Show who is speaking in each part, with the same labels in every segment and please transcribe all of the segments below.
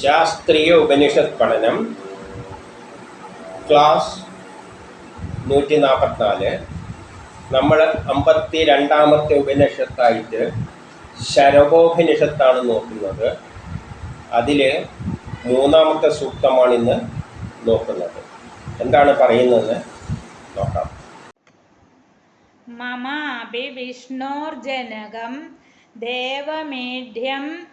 Speaker 1: ശാസ്ത്രീയ ഉപനിഷത് പഠനം ക്ലാസ് നൂറ്റി നാൽപ്പത്തിനാല് നമ്മൾ അമ്പത്തി രണ്ടാമത്തെ ഉപനിഷത്തായിട്ട് ശരഭോപനിഷത്താണ് നോക്കുന്നത്. അതിൽ മൂന്നാമത്തെ സൂക്തമാണ് ഇന്ന് നോക്കുന്നത്. എന്താണ് പറയുന്നത്? നോക്കാം.
Speaker 2: മമാപി വിഷ്ണോർജനകം ദേവമേഢ്യം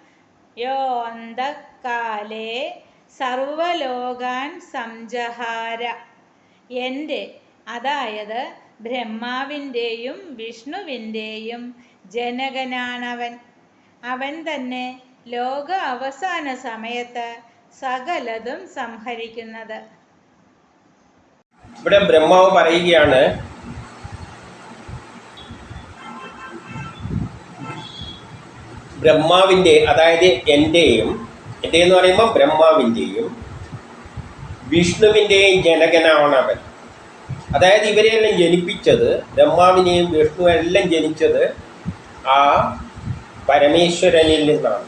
Speaker 2: യോന്തക്കാലേ സർവലോകാൻ സംജഹാര. എന്റെ അതായത് ബ്രഹ്മാവിന്റെയും വിഷ്ണുവിന്റെയും ജനകനാണവൻ. അവൻ തന്നെ ലോക അവസാന സമയത്ത് സകലതും സംഹരിക്കുന്നത്.
Speaker 1: ഇവിടെ ബ്രഹ്മാവ് പറയുകയാണ് ബ്രഹ്മാവിന്റെ അതായത് എന്റെയും എന്റെ എന്ന് പറയുമ്പോൾ ബ്രഹ്മാവിന്റെയും വിഷ്ണുവിന്റെയും അവൻ. അതായത് ഇവരെയെല്ലാം ജനിപ്പിച്ചത് ബ്രഹ്മാവിനെയും വിഷ്ണുവെല്ലാം ജനിച്ചത് ആ പരമേശ്വരനിൽ നിന്നാണ്.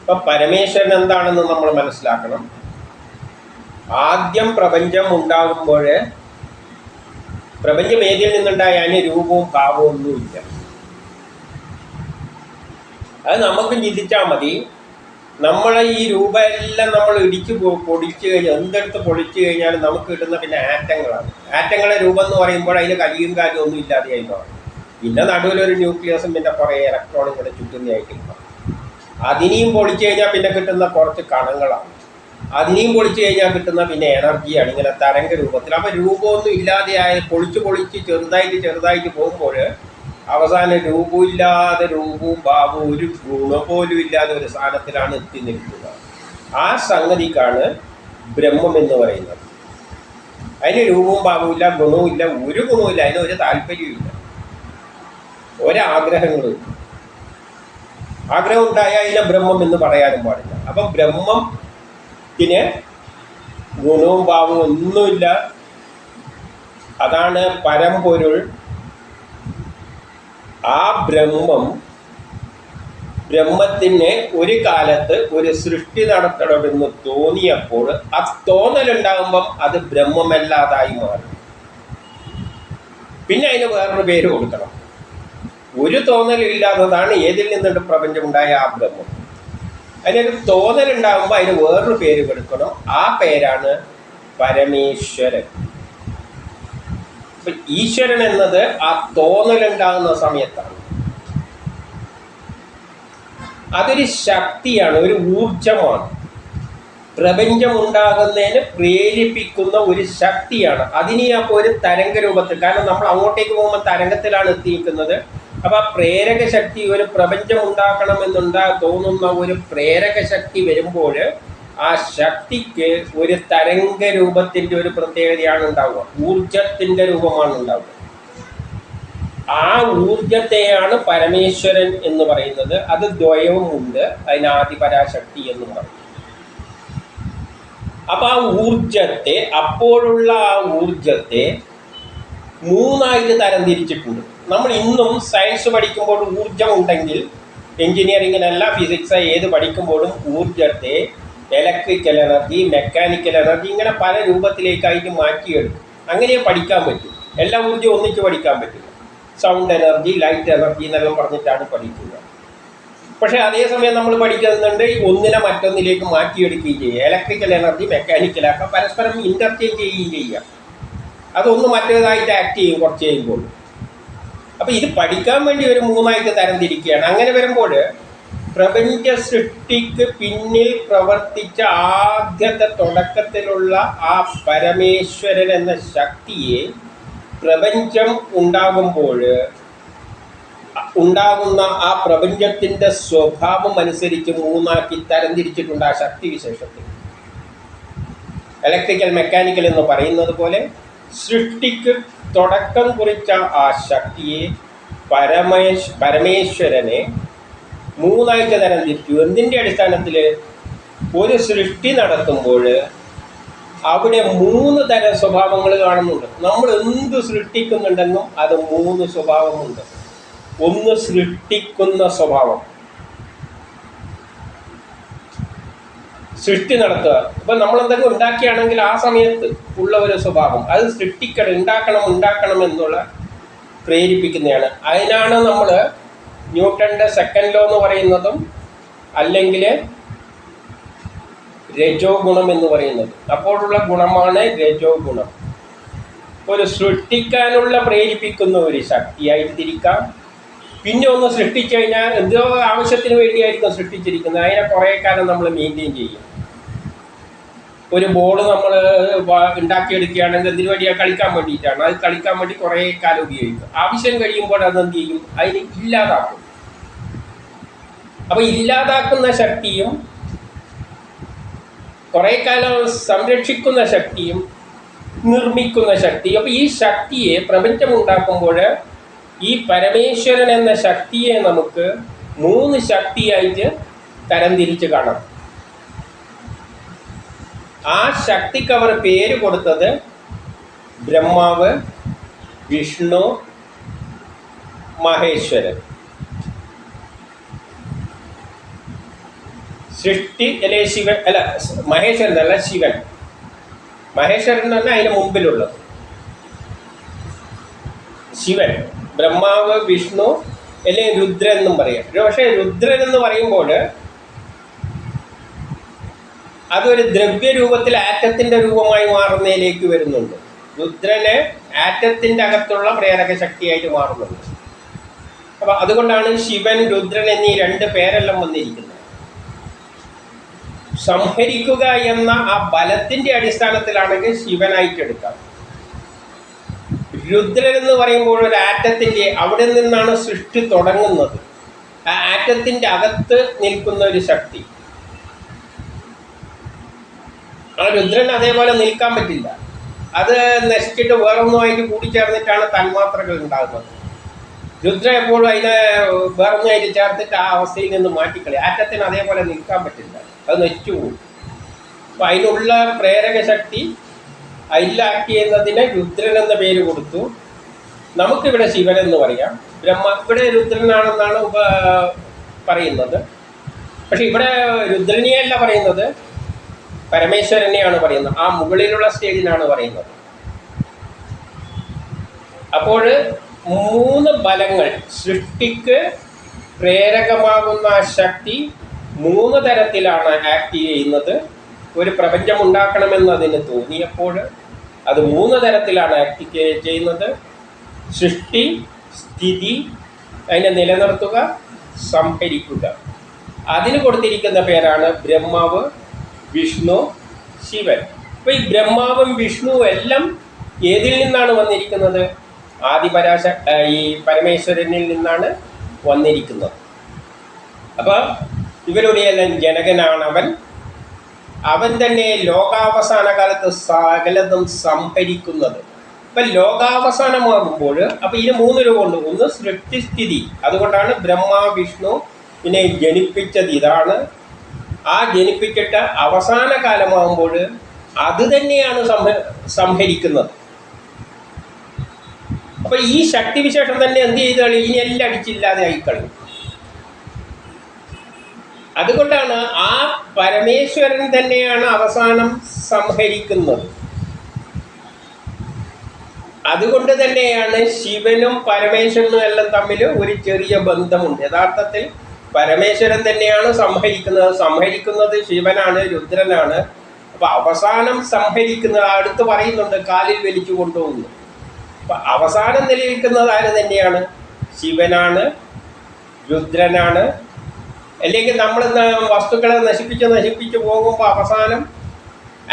Speaker 1: അപ്പം പരമേശ്വരൻ എന്താണെന്ന് നമ്മൾ മനസ്സിലാക്കണം. ആദ്യം പ്രപഞ്ചം ഉണ്ടാകുമ്പോൾ പ്രപഞ്ചം ഏതിൽ നിന്നുണ്ടായ അതിന് രൂപവും ഭാവവും ഒന്നുമില്ല. അത് നമുക്ക് ചിന്തിച്ചാൽ മതി. നമ്മളെ ഈ രൂപ എല്ലാം നമ്മൾ ഇടിച്ച് പൊടിച്ചു പൊടിച്ച് കഴിഞ്ഞാൽ എന്തെടുത്ത് പൊളിച്ചു കഴിഞ്ഞാൽ നമുക്ക് കിട്ടുന്ന പിന്നെ ആറ്റങ്ങളാണ്. ആറ്റങ്ങളെ രൂപം എന്ന് പറയുമ്പോൾ അതിന് കലിയും കാര്യം ഒന്നും ഇല്ലാതെയായി മാറും പിന്നെ നടുവിലൊരു ന്യൂക്ലിയസും പിന്നെ കുറേ കൂടെ ചുറ്റുന്നതായിട്ട് അതിനെയും പൊളിച്ചു കഴിഞ്ഞാൽ പിന്നെ കിട്ടുന്ന കുറച്ച് കണങ്ങളാണ്. അതിനെയും പൊളിച്ചു കഴിഞ്ഞാൽ കിട്ടുന്ന പിന്നെ എനർജിയാണ് ഇങ്ങനെ തരംഗ രൂപത്തിൽ. അപ്പോൾ രൂപമൊന്നും ഇല്ലാതെയായ പൊളിച്ച് പൊളിച്ച് ചെറുതായിട്ട് ചെറുതായിട്ട് പോകുമ്പോൾ അവസാനം രൂപമില്ലാതെ രൂപവും ഭാവവും ഒരു ഗുണം പോലും ഇല്ലാതെ ഒരു സ്ഥാനത്തിലാണ് എത്തി നിൽക്കുക. ആ സംഗതിക്കാണ് ബ്രഹ്മം എന്ന് പറയുന്നത്. അതിന് രൂപവും ഭാവവും ഇല്ല ഗുണവും ഇല്ല ഒരു ഗുണവും ഇല്ല അതിന് ഒരു താല്പര്യവും ഒരാഗ്രഹങ്ങളും. ആഗ്രഹം ഉണ്ടായാൽ അതിനെ ബ്രഹ്മം എന്ന് പറയാനും പാടില്ല. അപ്പം ബ്രഹ്മത്തിന് ഗുണവും ഭാവവും ഒന്നുമില്ല. അതാണ് പരമ്പൊരുൾ ആ ബ്രഹ്മം ബ്രഹ്മത്തിന് ഒരു കാലത്ത് ഒരു സൃഷ്ടി നടത്തണമെന്ന് തോന്നിയപ്പോൾ ആ തോന്നലുണ്ടാകുമ്പം അത് ബ്രഹ്മമല്ലാതായി മാറും. പിന്നെ അതിന് വേറൊരു പേര് കൊടുക്കണം. ഒരു തോന്നലില്ലാത്തതാണ് ഏതിൽ നിന്നിട്ട് പ്രപഞ്ചം ഉണ്ടായ ആ ബ്രഹ്മം. അതിനൊരു തോന്നലുണ്ടാകുമ്പോൾ അതിന് വേറൊരു പേര് കൊടുക്കണം. ആ പേരാണ് പരമേശ്വരൻ. അപ്പൊ ഈശ്വരൻ എന്നത് ആ തോന്നലുണ്ടാകുന്ന സമയത്താണ്. അതൊരു ശക്തിയാണ് ഒരു ഊർജമാണ് പ്രപഞ്ചം ഉണ്ടാകുന്നതിന് പ്രേരിപ്പിക്കുന്ന ഒരു ശക്തിയാണ്. അതിനെ അപ്പോൾ ഒരു തരംഗ രൂപത്തിൽ കാരണം നമ്മൾ അങ്ങോട്ടേക്ക് പോകുമ്പോൾ തരംഗത്തിലാണ് എത്തിയിരിക്കുന്നത്. അപ്പോൾ ആ പ്രേരക ശക്തി ഒരു പ്രപഞ്ചം ഉണ്ടാക്കണമെന്നുണ്ടാ തോന്നുന്ന ഒരു പ്രേരക ശക്തി വരുമ്പോൾ ആ ശക്തിക്ക് ഒരു തരംഗ രൂപത്തിന്റെ ഒരു പ്രത്യേകതയാണ് ഉണ്ടാവുക. ഊർജത്തിന്റെ രൂപമാണ് ഉണ്ടാവുക. ആ ഊർജത്തെയാണ് പരമേശ്വരൻ എന്ന് പറയുന്നത്. അത് ദ്വയവും ഉണ്ട് ആദിപരാശക്തി എന്നും പറയും. അപ്പൊ ആ ഊർജത്തെ അപ്പോഴുള്ള ആ ഊർജത്തെ മൂന്നായിട്ട് തരംതിരിച്ചിട്ടുണ്ട്. നമ്മൾ ഇന്നും സയൻസ് പഠിക്കുമ്പോൾ ഊർജം ഉണ്ടെങ്കിൽ എഞ്ചിനീയറിങ്ങിനല്ല ഫിസിക്സ് ഏത് പഠിക്കുമ്പോഴും ഊർജത്തെ ഇലക്ട്രിക്കൽ എനർജി മെക്കാനിക്കൽ എനർജി ഇങ്ങനെ പല രൂപത്തിലേക്കായിട്ട് മാറ്റിയെടുക്കും. അങ്ങനെ പഠിക്കാൻ പറ്റും. എല്ലാ ഊർജവും ഒന്നിച്ച് പഠിക്കാൻ പറ്റില്ല സൗണ്ട് എനർജി ലൈറ്റ് എനർജി എന്നെല്ലാം പറഞ്ഞിട്ടാണ് പഠിക്കുക പക്ഷേ അതേസമയം നമ്മൾ പഠിക്കുന്നുണ്ട് ഒന്നിനെ മറ്റൊന്നിലേക്ക് മാറ്റിയെടുക്കുകയും ചെയ്യുക. ഇലക്ട്രിക്കൽ എനർജി മെക്കാനിക്കൽ മെക്കാനിക്കലാക്കുക പരസ്പരം ഇന്റർചേഞ്ച് ചെയ്യുകയും ചെയ്യുക. അതൊന്ന് മറ്റേതായിട്ട് ആക്ട് ചെയ്യും കുറച്ച് കഴിയുമ്പോൾ. അപ്പോൾ ഇത് പഠിക്കാൻ വേണ്ടി ഒരു മൂന്നായിട്ട് തരംതിരിക്കുകയാണ്. അങ്ങനെ വരുമ്പോൾ പ്രപഞ്ച സൃഷ്ടിക്ക് പിന്നിൽ പ്രവർത്തിച്ച ആദ്യത്തെ തുടക്കത്തിലുള്ള ആ പരമേശ്വരൻ എന്ന ശക്തിയെ പ്രപഞ്ചം ഉണ്ടാകുമ്പോൾ ഉണ്ടാകുന്ന ആ പ്രപഞ്ചത്തിന്റെ സ്വഭാവം അനുസരിച്ച് മൂന്നാക്കി തരംതിരിച്ചിട്ടുണ്ട് ആ ശക്തി വിശേഷത്തിൽ. ഇലക്ട്രിക്കൽ മെക്കാനിക്കൽ എന്ന് പറയുന്നത് പോലെ സൃഷ്ടിക്ക് തുടക്കം കുറിച്ച ആ ശക്തിയെ പരമേശ് പരമേശ്വരനെ മൂന്നായിട്ട് തരംതിരിച്ചു എന്തിന്റെ അടിസ്ഥാനത്തിൽ ഒരു സൃഷ്ടി നടത്തുമ്പോൾ അവിടെ മൂന്ന് തരം സ്വഭാവങ്ങൾ കാണുന്നുണ്ട്. നമ്മൾ എന്ത് സൃഷ്ടിക്കുന്നുണ്ടെന്നും അത് മൂന്ന് സ്വഭാവമുണ്ട്. ഒന്ന് സൃഷ്ടിക്കുന്ന സ്വഭാവം. സൃഷ്ടി നടത്തുക. ഇപ്പം നമ്മൾ എന്തെങ്കിലും ഉണ്ടാക്കിയാണെങ്കിൽ ആ സമയത്ത് ഉള്ള ഒരു സ്വഭാവം. അത് സൃഷ്ടിക്കണം ഉണ്ടാക്കണം ഉണ്ടാക്കണം എന്നുള്ള പ്രേരിപ്പിക്കുന്നതാണ്. അതിനാണ് നമ്മൾ ന്യൂട്ടന്റെ സെക്കൻഡ് ലോ എന്ന് പറയുന്നതും അല്ലെങ്കിൽ രജോ ഗുണം എന്ന് പറയുന്നത്. അപ്പോഴുള്ള ഗുണമാണ് രജോ ഗുണം. ഒരു സൃഷ്ടിക്കാനുള്ള പ്രേരിപ്പിക്കുന്ന ഒരു ശക്തിയായിട്ട് തിരിക്കാം പിന്നെ ഒന്ന് സൃഷ്ടിച്ചു കഴിഞ്ഞാൽ എന്തോ ആവശ്യത്തിന് വേണ്ടിയായിരിക്കും സൃഷ്ടിച്ചിരിക്കുന്നത്. അതിനെ കുറേ കാലം നമ്മൾ മെയിന്റെയിൻ ചെയ്യും. ഒരു ബോൾ നമ്മൾ ഉണ്ടാക്കിയെടുക്കുകയാണെങ്കിൽ എന്തിനു വേണ്ടിയാണ് കളിക്കാൻ വേണ്ടിയിട്ടാണ്. അത് കളിക്കാൻ വേണ്ടി കുറേ കാലം ഉപയോഗിക്കും. ആവശ്യം കഴിയുമ്പോൾ അത് എന്ത് ചെയ്യും? അതിന് ഇല്ലാതാക്കും. അപ്പൊ ഇല്ലാതാക്കുന്ന ശക്തിയും കുറെ കാലം സംരക്ഷിക്കുന്ന ശക്തിയും നിർമ്മിക്കുന്ന ശക്തി അപ്പോൾ ഈ ശക്തിയെ പ്രപഞ്ചം ഉണ്ടാക്കുമ്പോൾ ഈ പരമേശ്വരൻ എന്ന ശക്തിയെ നമുക്ക് മൂന്ന് ശക്തിയായിട്ട് തരംതിരിച്ച് കാണാം. ആ ശക്തിക്ക് അവർ പേര് കൊടുത്തത് ബ്രഹ്മാവ് വിഷ്ണു മഹേശ്വരൻ. സൃഷ്ടി അല്ലെ ശിവൻ? അല്ല മഹേശ്വരൻ അല്ല ശിവൻ. മഹേശ്വരൻ തന്നെ അതിന് മുമ്പിലുള്ളത്. ശിവൻ ബ്രഹ്മാവ് വിഷ്ണു അല്ലെങ്കിൽ രുദ്രൻ എന്നും പറയാം. പക്ഷേ രുദ്രൻ എന്ന് പറയുമ്പോൾ അതൊരു ദ്രവ്യരൂപത്തിൽ ആറ്റത്തിന്റെ രൂപമായി മാറുന്നതിലേക്ക് വരുന്നുണ്ട്. രുദ്രന് ആറ്റത്തിന്റെ അകത്തുള്ള പ്രേരക ശക്തിയായിട്ട് മാറുന്നുണ്ട്. അപ്പൊ അതുകൊണ്ടാണ് ശിവൻ രുദ്രൻ എന്നീ രണ്ട് പേരെല്ലാം വന്നിരിക്കുന്നത്. സംഹരിക്കുക എന്ന ആ ബലത്തിന്റെ അടിസ്ഥാനത്തിലാണെങ്കിൽ ശിവനായിട്ട് എടുക്കാം രുദ്രൻ എന്ന് പറയുമ്പോൾ ഒരു ആറ്റത്തിന്റെ അവിടെ നിന്നാണ് സൃഷ്ടി തുടങ്ങുന്നത്. ആ ആറ്റത്തിന്റെ അകത്ത് നിൽക്കുന്ന ഒരു ശക്തി. ആ രുദ്രൻ അതേപോലെ നിൽക്കാൻ പറ്റില്ല. അത് നശിച്ചിട്ട് വേറൊന്നുമായിട്ട് കൂടിച്ചേർന്നിട്ടാണ് തന്മാത്രകൾ ഉണ്ടാകുന്നത്. രുദ്ര എപ്പോഴും അതിനെ വേറൊന്നുമായിട്ട് ചേർത്തിട്ട് ആ അവസ്ഥയിൽ നിന്ന് മാറ്റിക്കളി ആറ്റത്തിന് അതേപോലെ നിൽക്കാൻ പറ്റില്ല. അത് നശിച്ചു പോകും അപ്പം അതിനുള്ള പ്രേരക ശക്തി അയില്ലാക്കി എന്നതിന് രുദ്രൻ എന്ന പേര് കൊടുത്തു. നമുക്കിവിടെ ശിവൻ എന്ന് പറയാം. ബ്രഹ്മ ഇവിടെ രുദ്രനാണെന്നാണ് ഉപ പറയുന്നത്. പക്ഷെ ഇവിടെ രുദ്രനെയല്ല പറയുന്നത്. പരമേശ്വരനെയാണ് പറയുന്നത്. ആ മുകളിലുള്ള സ്റ്റേജിനാണ് പറയുന്നത്. അപ്പോൾ മൂന്ന് ബലങ്ങൾ സൃഷ്ടിക്ക് പ്രേരകമാകുന്ന ശക്തി മൂന്ന് തരത്തിലാണ് ആക്ട് ചെയ്യുന്നത്. ഒരു പ്രപഞ്ചം ഉണ്ടാക്കണമെന്ന് അതിന് തോന്നിയപ്പോൾ അത് മൂന്ന് തരത്തിലാണ് ആക്ട് ചെയ്യുന്നത്. സൃഷ്ടി സ്ഥിതി അതിനെ നിലനിർത്തുക സംഭരിക്കുക. അതിന് കൊടുത്തിരിക്കുന്ന പേരാണ് ബ്രഹ്മാവ് വിഷ്ണു ശിവൻ. അപ്പോൾ ഈ ബ്രഹ്മാവും വിഷ്ണുവും എല്ലാം ഏതിൽ നിന്നാണ് വന്നിരിക്കുന്നത്? ആദിപരാശ ഈ പരമേശ്വരനിൽ നിന്നാണ് വന്നിരിക്കുന്നത്. അപ്പോൾ ഇവരുടെ എല്ലാം ജനകനാണവൻ. അവൻ തന്നെ ലോകാവസാന കാലത്ത് സകലതും സംഭരിക്കുന്നത്. ഇപ്പം ലോകാവസാനമാകുമ്പോൾ അപ്പം ഇതിന് മൂന്ന് രൂപമുണ്ട് ഒന്ന് സൃഷ്ടിസ്ഥിതി. അതുകൊണ്ടാണ് ബ്രഹ്മ വിഷ്ണു ഇതിനെ ജനിപ്പിച്ചത്. ഇതാണ് ആ ജനിപ്പിച്ചിട്ട് അവസാന കാലമാകുമ്പോൾ അത് തന്നെയാണ് സംഭ സംഭരിക്കുന്നത്. അപ്പൊ ഈ ശക്തിവിശേഷം തന്നെ എന്ത് ചെയ്താൽ ഇനി എല്ലാം അടിച്ചില്ലാതെ ആയിക്കളയും അതുകൊണ്ടാണ് ആ പരമേശ്വരൻ തന്നെയാണ് അവസാനം സംഹരിക്കുന്നത്. അതുകൊണ്ട് തന്നെയാണ് ശിവനും പരമേശ്വരനും എല്ലാം തമ്മിൽ ഒരു ചെറിയ ബന്ധമുണ്ട്. യഥാർത്ഥത്തിൽ പരമേശ്വരൻ തന്നെയാണ് സംഹരിക്കുന്നത്. സംഹരിക്കുന്നത് ശിവനാണ് രുദ്രനാണ്. അപ്പൊ അവസാനം സംഹരിക്കുന്നത് അടുത്ത് പറയുന്നുണ്ട് കാലിൽ വലിച്ചു കൊണ്ടുപോകുന്നു അപ്പൊ അവസാനം നിലനിൽക്കുന്നത് ആര് തന്നെയാണ്? ശിവനാണ് രുദ്രനാണ് അല്ലെങ്കിൽ നമ്മൾ വസ്തുക്കളെ നശിപ്പിച്ച് നശിപ്പിച്ച് പോകുമ്പോൾ അവസാനം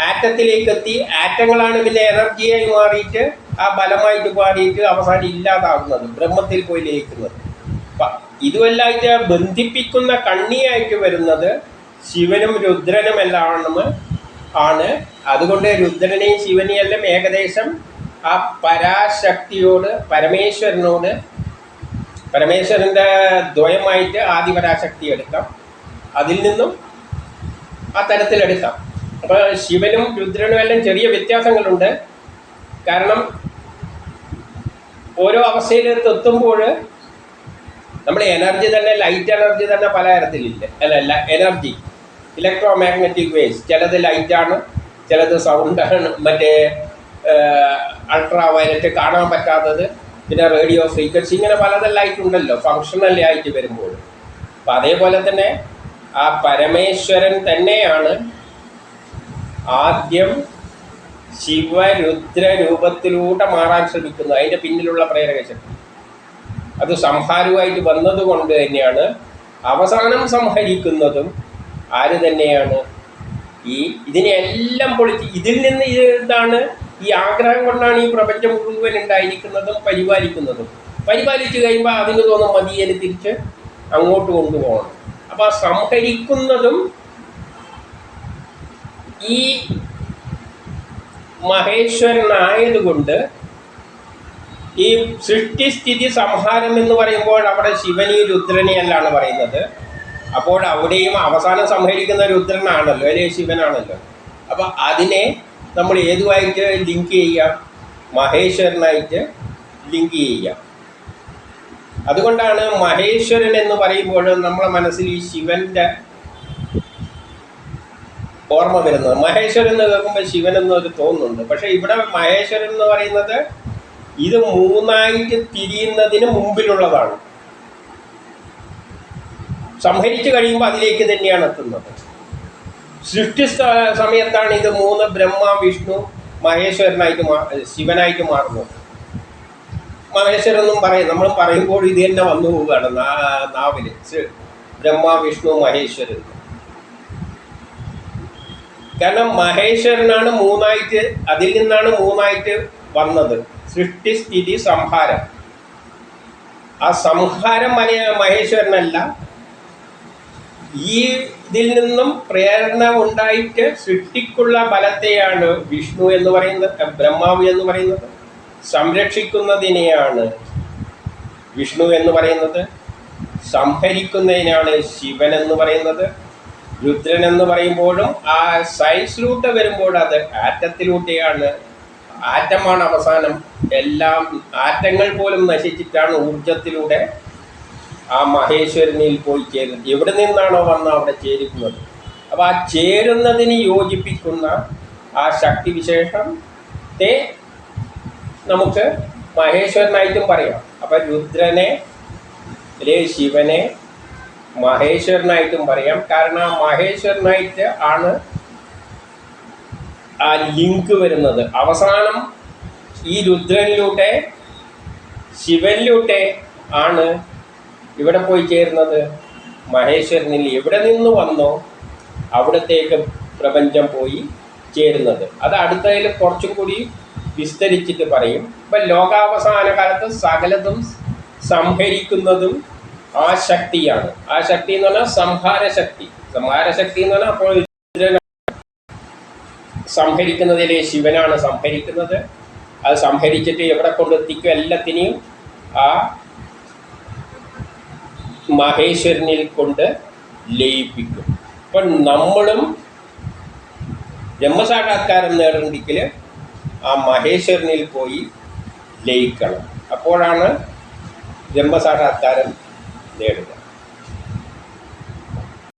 Speaker 1: ആറ്റത്തിലേക്ക് എത്തി. ആറ്റങ്ങളാണ് പിന്നെ എനർജിയായി മാറിയിട്ട് ആ ബലമായിട്ട് മാറിയിട്ട് അവസാനം ഇല്ലാതാകുന്നത് ബ്രഹ്മത്തിൽ പോയി ലയിക്കുന്നത്. ഇതുമല്ലാതെ ബന്ധിപ്പിക്കുന്ന കണ്ണിയായിട്ട് വരുന്നത് ശിവനും രുദ്രനും എല്ലാം ആണ്. അതുകൊണ്ട് രുദ്രനെയും ശിവനെയും എല്ലാം ഏകദേശം ആ പരാശക്തിയോട് പരമേശ്വരനോട് പരമേശ്വരന്റെ ദ്വയമായിട്ട് ആദിപരാശക്തി എടുക്കാം. അതിൽ നിന്നും ആ തരത്തിലെടുക്കാം അപ്പോൾ ശിവനും രുദ്രനും എല്ലാം ചെറിയ വ്യത്യാസങ്ങളുണ്ട്. കാരണം ഓരോ അവസ്ഥയിലേക്ക് എത്തുമ്പോൾ നമ്മൾ എനർജി തന്നെ ലൈറ്റ് എനർജി തന്നെ പല തരത്തിലില്ല? അല്ല എനർജി ഇലക്ട്രോ മാഗ്നറ്റിക് വേവ്സ്. ചിലത് ലൈറ്റാണ് ചിലത് സൗണ്ടാണ്. മറ്റേ അൾട്രാ വയലറ്റ് കാണാൻ പറ്റാത്തത്. പിന്നെ റേഡിയോ ഫ്രീക്വൻസി ഇങ്ങനെ പലതെല്ലായിട്ടുണ്ടല്ലോ ഫങ്ഷണൽ ആയിട്ട് വരുമ്പോൾ. അപ്പം അതേപോലെ തന്നെ ആ പരമേശ്വരൻ തന്നെയാണ് ആദ്യം ശിവരുദ്ര രൂപത്തിലൂടെ മാറാൻ ശ്രമിക്കുന്നത്. അതിന്റെ പിന്നിലുള്ള പ്രേരക ശക്തി അത് സംഹാരവുമായിട്ട് വന്നതുകൊണ്ട് തന്നെയാണ് അവസാനം സംഹരിക്കുന്നതും ആര് തന്നെയാണ്? ഈ ഇതിനെല്ലാം പൊളിച്ച് ഇതിൽ നിന്ന് ഇതാണ് ഈ ആഗ്രഹം കൊണ്ടാണ് ഈ പ്രപഞ്ചം മുഴുവൻ ഉണ്ടായിരിക്കുന്നതും പരിപാലിക്കുന്നതും. പരിപാലിച്ചു കഴിയുമ്പോൾ അതിന് തോന്നും മതിയന് തിരിച്ച് അങ്ങോട്ട് കൊണ്ടുപോകണം. അപ്പോൾ സംഹരിക്കുന്നതും ഈ മഹേശ്വരനായതുകൊണ്ട് ഈ സൃഷ്ടിസ്ഥിതി സംഹാരം എന്ന് പറയുമ്പോൾ അവിടെ ശിവനെ രുദ്രനെയല്ലാണ് പറയുന്നത്. അപ്പോൾ അവിടെയും അവസാനം സംഹരിക്കുന്ന രുദ്രനാണല്ലോ അല്ലെ ശിവനാണല്ലോ. അപ്പം അതിനെ നമ്മൾ ഏതുമായിട്ട് ലിങ്ക് ചെയ്യാം? മഹേശ്വരനായിട്ട് ലിങ്ക് ചെയ്യാം. അതുകൊണ്ടാണ് മഹേശ്വരൻ എന്ന് പറയുമ്പോൾ നമ്മുടെ മനസ്സിൽ ഈ ശിവന്റെ ഓർമ്മ വരുന്നത്. മഹേശ്വരൻ എന്ന് കേൾക്കുമ്പോൾ ശിവൻ എന്നൊരു തോന്നുന്നുണ്ട്. പക്ഷേ ഇവിടെ മഹേശ്വരൻ എന്ന് പറയുന്നത് ഇത് മൂന്നായിട്ട് തിരിയുന്നതിന് മുമ്പിലുള്ളതാണ്. സംഹരിച്ചു കഴിയുമ്പോൾ അതിലേക്ക് തന്നെയാണ് എത്തുന്നത്. സൃഷ്ടി സമയത്താണ് ഇത് മൂന്ന് ബ്രഹ്മ വിഷ്ണു മഹേശ്വരനായിട്ട് മാ ശിവനായിട്ട് മാറുന്നത് മഹേശ്വരനും പറയും നമ്മൾ പറയുമ്പോൾ ഇത് തന്നെ വന്നു പോവുകയാണ് നാവിൽ. ബ്രഹ്മ വിഷ്ണു മഹേശ്വരൻ. കാരണം മഹേശ്വരനാണ് മൂന്നായിട്ട് അതിൽ നിന്നാണ് മൂന്നായിട്ട് വന്നത്. സൃഷ്ടി സ്ഥിതി സംഹാരം. ആ സംഹാരം മലയ മഹേശ്വരനല്ല ഈ ഇതിൽ നിന്നും പ്രേരണ ഉണ്ടായിട്ട് സൃഷ്ടിക്കുള്ള ബലത്തെയാണ് വിഷ്ണു എന്ന് പറയുന്നത് ബ്രഹ്മാവ് എന്ന് പറയുന്നത്. സംരക്ഷിക്കുന്നതിനെയാണ് വിഷ്ണു എന്ന് പറയുന്നത്. സംഹരിക്കുന്നതിനാണ് ശിവൻ എന്ന് പറയുന്നത്. രുദ്രൻ എന്ന് പറയുമ്പോഴും ആ സയൻസിലൂടെ വരുമ്പോൾ അത് ആറ്റത്തിലൂടെയാണ് ആറ്റമാണ് അവസാനം. എല്ലാം ആറ്റങ്ങൾ പോലും നശിച്ചിട്ടാണ് ഊർജത്തിലൂടെ ആ മഹേശ്വരനിൽ പോയി ചേരുന്നത്. എവിടെ നിന്നാണോ വന്ന് അവിടെ ചേരുന്നത്? അപ്പോൾ ആ ചേരുന്നതിന് യോജിപ്പിക്കുന്ന ആ ശക്തി ശക്തിവിശേഷത്തെ നമുക്ക് മഹേശ്വരനായിട്ടും പറയാം. അപ്പം രുദ്രനെ അല്ലെ ശിവനെ മഹേശ്വരനായിട്ടും പറയാം. കാരണം ആ മഹേശ്വരനായിട്ട് ആണ് ആ ലിങ്ക് വരുന്നത്. അവസാനം ഈ രുദ്രനിലൂടെ ശിവനിലൂടെ ആണ് ഇവിടെ പോയി ചേരുന്നത്? മഹേശ്വരനിൽ എവിടെ നിന്ന് വന്നോ അവിടത്തേക്ക് പ്രപഞ്ചം പോയി ചേരുന്നത്. അത് അടുത്തതിൽ കുറച്ചും കൂടി വിസ്തരിച്ചിട്ട് പറയും. ഇപ്പം ലോകാവസാന കാലത്ത് സകലതും സംഹരിക്കുന്നതും ആ ശക്തിയാണ്. ആ ശക്തി എന്ന് പറഞ്ഞാൽ സംഹാരശക്തി സംഹാരശക്തി സംഹാര എന്ന് പറഞ്ഞാൽ അപ്പോൾ സംഹരിക്കുന്നതിലെ ശിവനാണ് സംഹരിക്കുന്നത്. അത് സംഹരിച്ചിട്ട് എവിടെ കൊണ്ടെത്തിക്കും എല്ലാത്തിനെയും ആ മഹേശ്വരനിൽ കൊണ്ട് ലയിപ്പിക്കും. അപ്പം നമ്മളും ബ്രഹ്മസാക്ഷാത്കാരം നേടണമെങ്കിൽ ആ മഹേശ്വരനിൽ പോയി ലയിക്കണം. അപ്പോഴാണ് ബ്രഹ്മസാക്ഷാത്കാരം നേടുന്നത്.